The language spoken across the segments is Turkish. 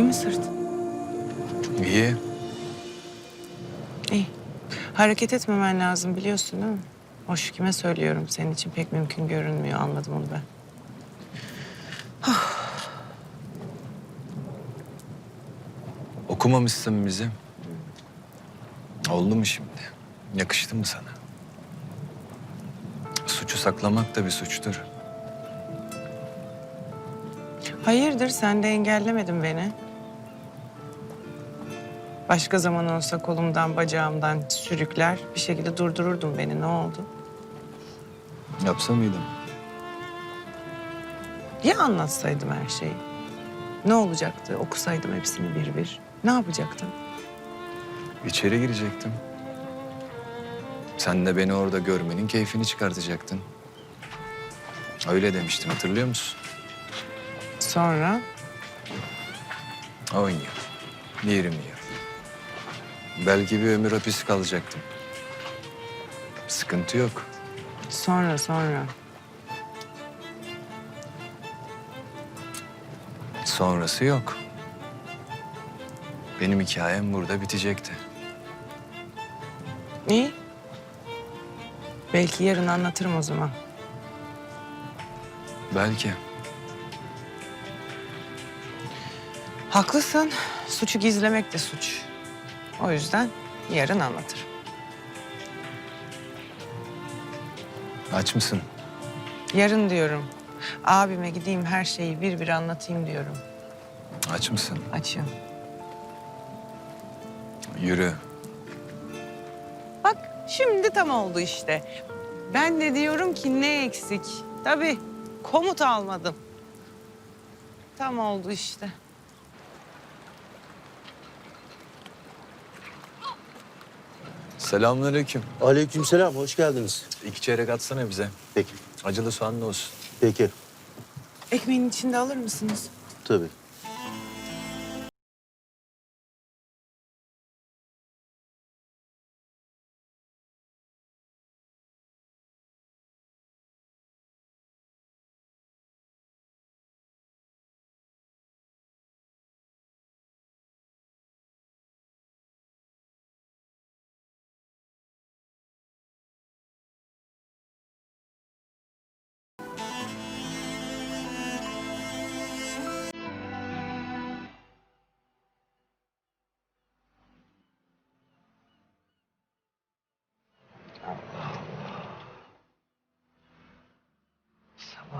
İyi mi sırt? İyi. İyi. Hareket etmemen lazım biliyorsun değil mi? Hoş kime söylüyorum senin için pek mümkün görünmüyor anladım onu ben. Okumamışsın bizi. Oldu mu şimdi? Yakıştı mı sana? Suçu saklamak da bir suçtur. Hayırdır sen de engellemedin beni. Başka zaman olsa kolumdan bacağımdan sürükler bir şekilde durdururdun beni ne oldu? Yapsa mıydım? Ya anlatsaydım her şeyi? Ne olacaktı okusaydım hepsini bir bir? Ne yapacaktın? İçeri girecektim. Sen de beni orada görmenin keyfini çıkartacaktın. Öyle demiştin hatırlıyor musun? Sonra 10 yıl, 20 yıl. Belki bir ömür hapis kalacaktım. Sıkıntı yok. sonra sonra Sonrası yok. Benim hikayem burada bitecekti. İyi. Belki yarın anlatırım o zaman. Belki. Haklısın. Suçu gizlemek de suç. O yüzden yarın anlatırım. Aç mısın? Yarın diyorum. Abime gideyim her şeyi bir bir anlatayım diyorum. Aç mısın? Açım. Yürü. Bak şimdi tam oldu işte. Ben de diyorum ki ne eksik? Tabii komut almadım. Tam oldu işte. Selamünaleyküm. Aleykümselam, hoş geldiniz. İki çeyrek atsana bize. Peki, Acılı soğanlı olsun. peki. Ekmeğin içinde alır mısınız? Tabii.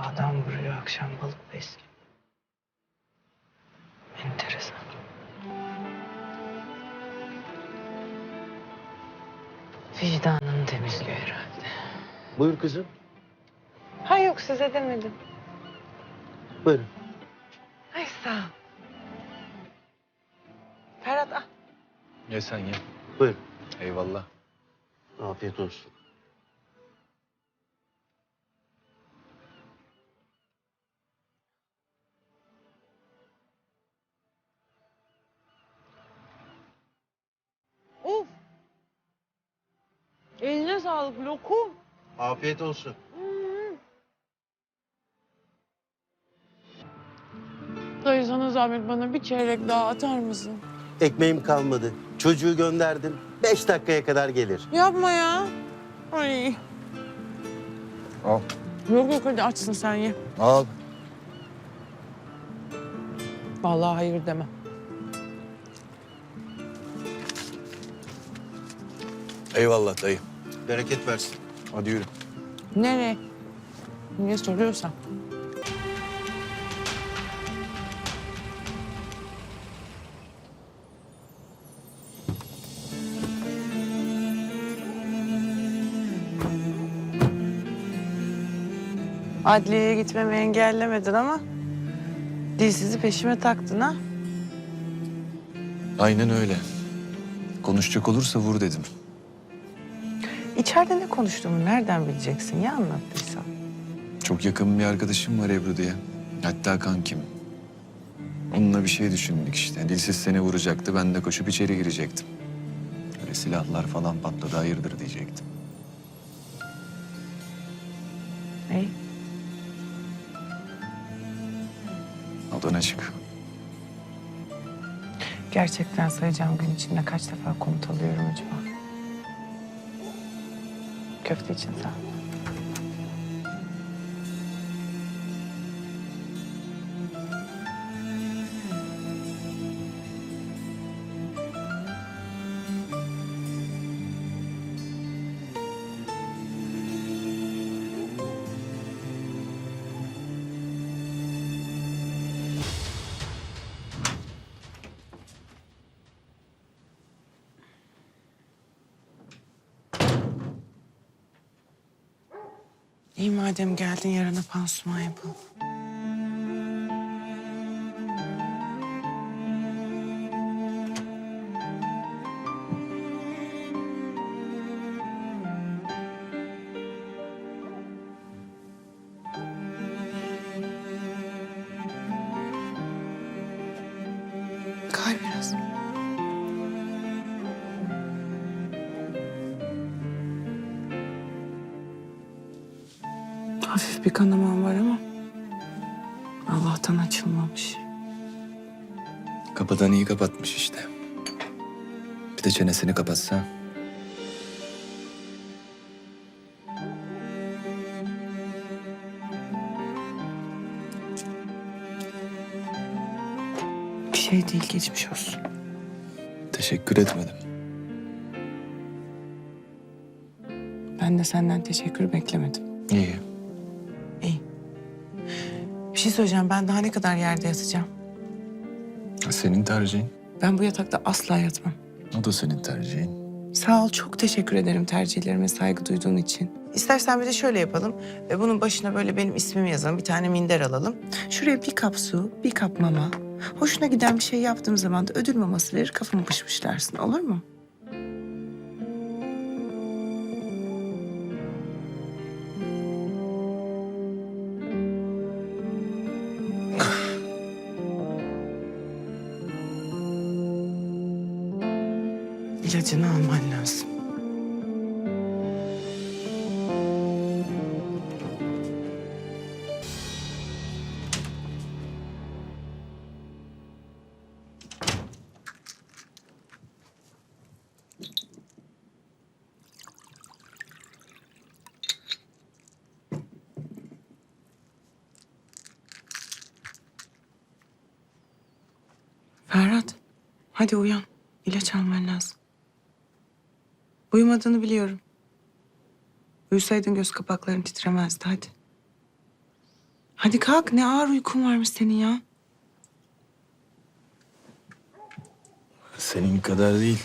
Sabah adam vuruyor, akşam balık besliyor. Enteresan. Vicdanını temizliyor herhalde. Buyur kızım. Ha yok size demedim. Buyurun. Ay sağ ol. Ferhat ah. Ye sen ye. Buyur. Eyvallah. Afiyet olsun. Sağlık lokum. Afiyet olsun. Dayı sana zahmet bana bir çeyrek daha atar mısın? Ekmeğim kalmadı. Çocuğu gönderdim. Beş dakikaya kadar gelir. Yapma ya. Ay. Al. Yok yok hadi açsın sen ye. Al. Vallahi hayır demem. Eyvallah dayı. Bereket versin. Hadi yürü. Nereye? Niye soruyorsan. Adliyeye gitmemi engellemedin ama dilsizi peşime taktın ha. Aynen öyle. Konuşacak olursa vur dedim. İçeride ne konuştuğumu nereden bileceksin ya anlattıysam. Çok yakın bir arkadaşım var Ebru diye. Hatta kankim. Onunla bir şey düşündük işte. Dilsiz seni vuracaktı. Ben de koşup içeri girecektim. Öyle silahlar falan patladı. Hayırdır diyecektim. İyi. Odana çık. Gerçekten sayacağım gün içinde kaç defa komut alıyorum acaba? Köfte için sağ ol. İyi madem geldin yarına pansuman yapalım. Kay biraz. Hafif bir kanamam var ama Allah'tan açılmamış. Kapıdan iyi kapatmış işte. Bir de çenesini kapatsa. Bir şey değil geçmiş olsun. Teşekkür etmedim. Ben de senden teşekkür beklemedim. İyi. İyi. Bir şey söyleyeceğim ben daha ne kadar yerde yatacağım? Senin tercihin. Ben bu yatakta asla yatmam. O da senin tercihin. Sağ ol çok teşekkür ederim tercihlerime saygı duyduğun için. İstersen bir de şöyle yapalım. E, Bunun başına böyle benim ismimi yazalım. Bir tane minder alalım. Şuraya bir kap su, bir kap mama. Hoşuna giden bir şey yaptığım zaman da ödül maması verir kafamı pışpışlarsın. Olur mu? Ferhat, hadi uyan. İlaç alman lazım. Uyumadığını biliyorum. Uyusaydın göz kapakların titremezdi hadi. Hadi kalk ne ağır uykun varmış senin ya. Senin kadar değil.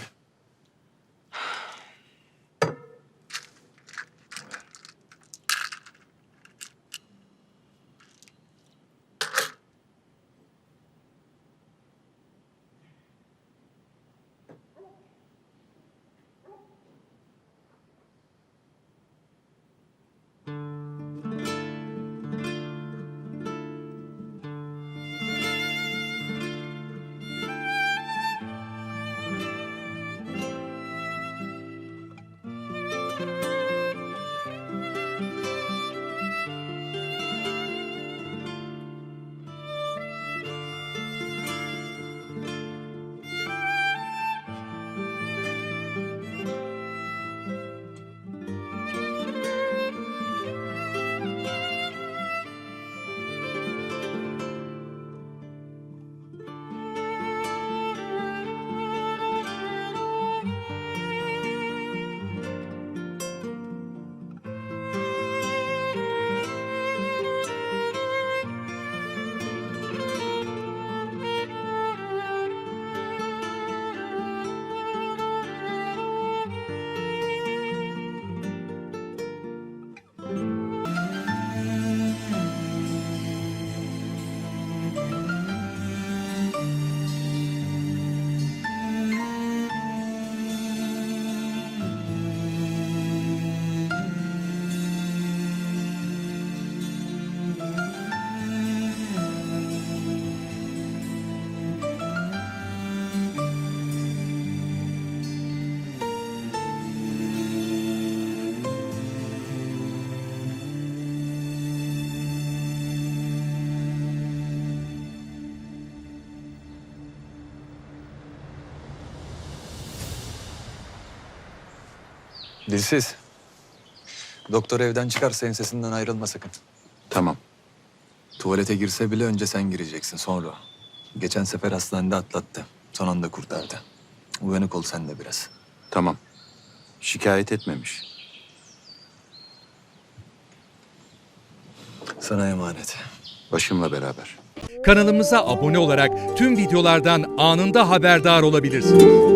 Dilsiz. Doktor evden çıkarsa ensesinden ayrılma sakın. Tamam. Tuvalete girse bile önce sen gireceksin sonra. Geçen sefer hastanede atlattı. Son anda kurtardı. Uyanık ol sen de biraz. Tamam. Şikayet etmemiş. Sana emanet. Başımla beraber. Kanalımıza abone olarak tüm videolardan anında haberdar olabilirsiniz.